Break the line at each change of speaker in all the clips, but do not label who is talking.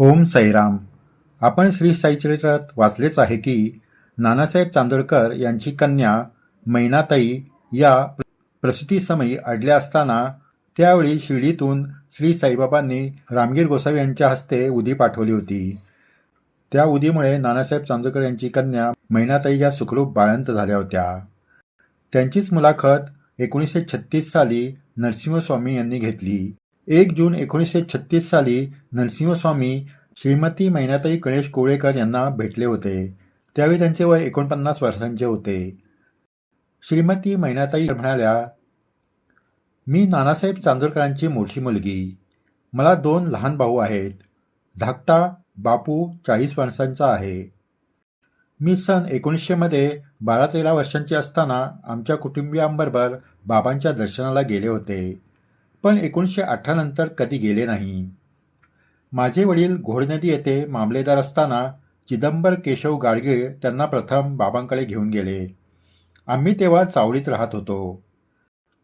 ओम साईराम आपण श्री साईचरित्रात वाचलेच आहे की नानासाहेब चांदोरकर यांची कन्या मैनाताई या प्रसूतीसमयी अडल्या असताना त्यावेळी शिर्डीतून श्री साईबाबांनी रामगीर गोसावी यांच्या हस्ते उदी पाठवली होती. त्या उदीमुळे नानासाहेब चांदोरकर यांची कन्या मैनाताई या सुखरूप बाळंत झाल्या होत्या. त्यांचीच मुलाखत एकोणीसशे छत्तीस साली नरसिंहस्वामी यांनी घेतली. एक जून एकोणीसशे छत्तीस साली नरसिंहस्वामी श्रीमती मैनाताई गणेश कोळेकर यांना भेटले होते. त्यावेळी त्यांचे वय एकोणपन्नास वर्षांचे होते. श्रीमती मैनाताई म्हणाल्या मी नानासाहेब चांदोरकरांची मोठी मुलगी. मला दोन लहान भाऊ आहेत. धाकटा बापू चाळीस वर्षांचा आहे. मी सन एकोणीसशेमध्ये बारा तेरा वर्षांचे असताना आमच्या कुटुंबियांबरोबर बाबांच्या दर्शनाला गेले होते. पण एकोणीसशे अठरानंतर कधी गेले नाही. माझे वडील घोडनदी येथे मामलेदार असताना चिदंबर केशव गाडगीळ त्यांना प्रथम बाबांकडे घेऊन गेले. आम्ही तेव्हा चावडीत राहत होतो.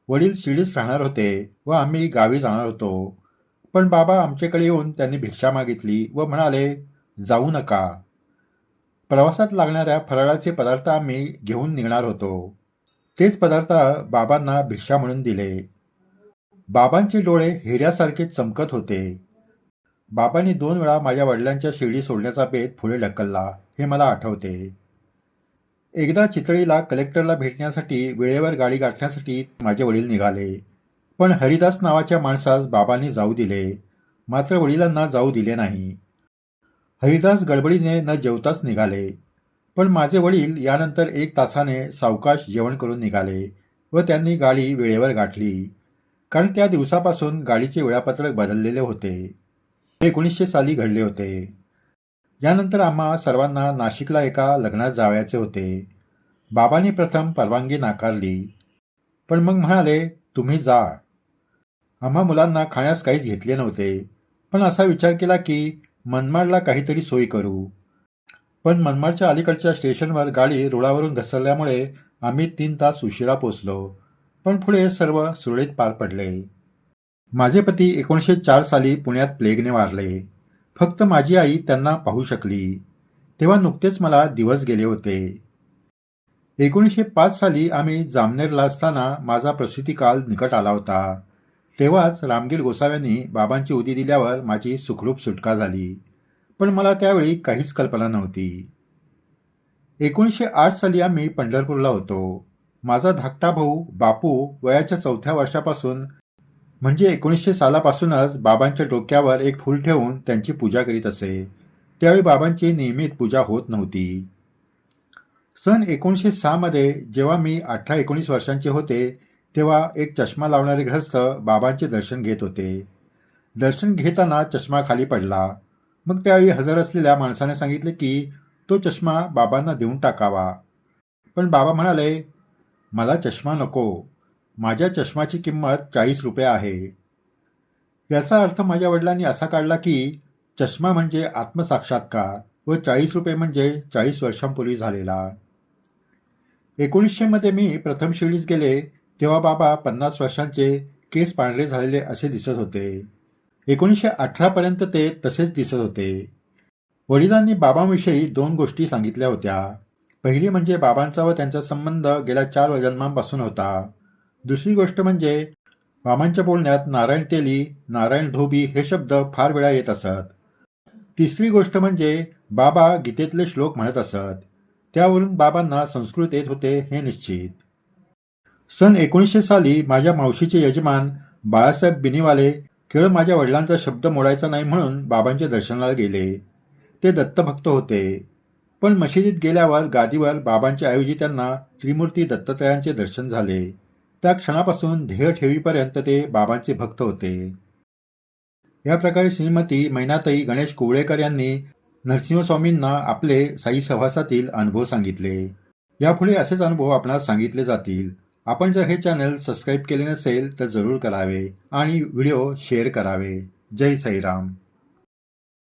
वडील शिडीस राहणार होते व आम्ही गावी जाणार होतो. पण बाबा आमच्याकडे येऊन त्यांनी भिक्षा मागितली व म्हणाले जाऊ नका. प्रवासात लागणाऱ्या फराळाचे पदार्थ आम्ही घेऊन निघणार होतो. तेच पदार्थ बाबांना भिक्षा म्हणून दिले. बाबांचे डोळे हिऱ्यासारखे चमकत होते. बाबांनी दोन वेळा माझ्या वडिलांच्या शिर्डी सोडण्याचा बेत पुढे ढकलला हे मला आठवते. एकदा चितळीला कलेक्टरला भेटण्यासाठी वेळेवर गाडी गाठण्यासाठी माझे वडील निघाले. पण हरिदास नावाच्या माणसास बाबांनी जाऊ दिले. मात्र वडिलांना जाऊ दिले नाही. हरिदास गडबडीने न जेवताच निघाले. पण माझे वडील यानंतर एक तासाने सावकाश जेवण करून निघाले व त्यांनी गाडी वेळेवर गाठली. कारण त्या दिवसापासून गाडीचे वेळापत्रक बदललेले होते. हे एकोणीसशे साली घडले होते. यानंतर आम्हा सर्वांना नाशिकला एका लग्नात जावयाचे होते. बाबांनी प्रथम परवानगी नाकारली. पण मग म्हणाले तुम्ही जा. आम्हा मुलांना खाण्यास काहीच घेतले नव्हते. पण असा विचार केला की मनमाडला काहीतरी सोय करू. पण मनमाडच्या अलीकडच्या स्टेशनवर गाडी रुळावरून घसरल्यामुळे आम्ही तीन तास उशिरा पोचलो पण पुढे सर्व सुरळीत पार पडले. माझे पती एकोणीसशे चार साली पुण्यात प्लेगने वारले. फक्त माझी आई त्यांना पाहू शकली. तेव्हा नुकतेच मला दिवस गेले होते. एकोणीसशे पाच साली आम्ही जामनेरला असताना माझा प्रसूतिकाल निकट आला होता. तेव्हाच रामगीर गोसाव्यांनी बाबांची उदी दिल्यावर माझी सुखरूप सुटका झाली. पण मला त्यावेळी काहीच कल्पना नव्हती. एकोणीसशे आठ साली आम्ही पंढरपूरला होतो. माझा धाकटा भाऊ बापू वयाच्या चौथ्या वर्षापासून म्हणजे एकोणीसशे सालापासूनच बाबांच्या डोक्यावर एक फूल ठेवून त्यांची पूजा करीत असे. त्यावेळी बाबांची नियमित पूजा होत नव्हती. सन एकोणीसशे सहामध्ये जेव्हा मी अठरा एकोणीस वर्षांचे होते तेव्हा एक चष्मा लावणारे गृहस्थ बाबांचे दर्शन घेत होते. दर्शन घेताना चष्मा खाली पडला. मग त्यावेळी हजर असलेल्या माणसाने सांगितले की तो चष्मा बाबांना देऊन टाकावा. पण बाबा म्हणाले मला चष्मा नको. माझ्या चष्माची किंमत चाळीस रुपये आहे. याचा अर्थ माझ्या वडिलांनी असा काढला की चष्मा म्हणजे आत्मसाक्षात्कार व चाळीस रुपये म्हणजे चाळीस वर्षांपूर्वी झालेला. एकोणीसशेमध्ये मी प्रथम शिर्डीस गेले तेव्हा बाबा पन्नास वर्षांचे केस पांढरे झालेले असे दिसत होते. एकोणीसशे अठरापर्यंत ते तसेच दिसत होते. वडिलांनी बाबांविषयी दोन गोष्टी सांगितल्या होत्या. पहिली म्हणजे बाबांचा व त्यांचा संबंध गेल्या चार जन्मांपासून होता. दुसरी गोष्ट म्हणजे बाबांच्या बोलण्यात नारायण तेली नारायण धोबी हे शब्द फार वेळा येत असत. तिसरी गोष्ट म्हणजे बाबा गीतेतले श्लोक म्हणत असत. त्यावरून बाबांना संस्कृत येत होते हे निश्चित. सन एकोणीसशे साली माझ्या मावशीचे यजमान बाळासाहेब बिनीवाले केवळ माझ्या वडिलांचा शब्द मोडायचा नाही म्हणून बाबांच्या दर्शनाला गेले. ते दत्तभक्त होते. पण मशिदीत गेल्यावर गादीवर बाबांच्या ऐवजी त्यांना त्रिमूर्ती दत्तात्रयांचे दर्शन झाले. त्या क्षणापासून ध्येय ठेवीपर्यंत ते बाबांचे भक्त होते. या प्रकारे श्रीमती मैनाताई गणेश कोवळेकर यांनी नरसिंहस्वामींना आपले साई सहवासातील अनुभव सांगितले. यापुढे असेच अनुभव आपणास सांगितले जातील. आपण जर हे चॅनल सबस्क्राईब केले नसेल तर जरूर करावे आणि व्हिडिओ शेअर करावे. जय साईराम.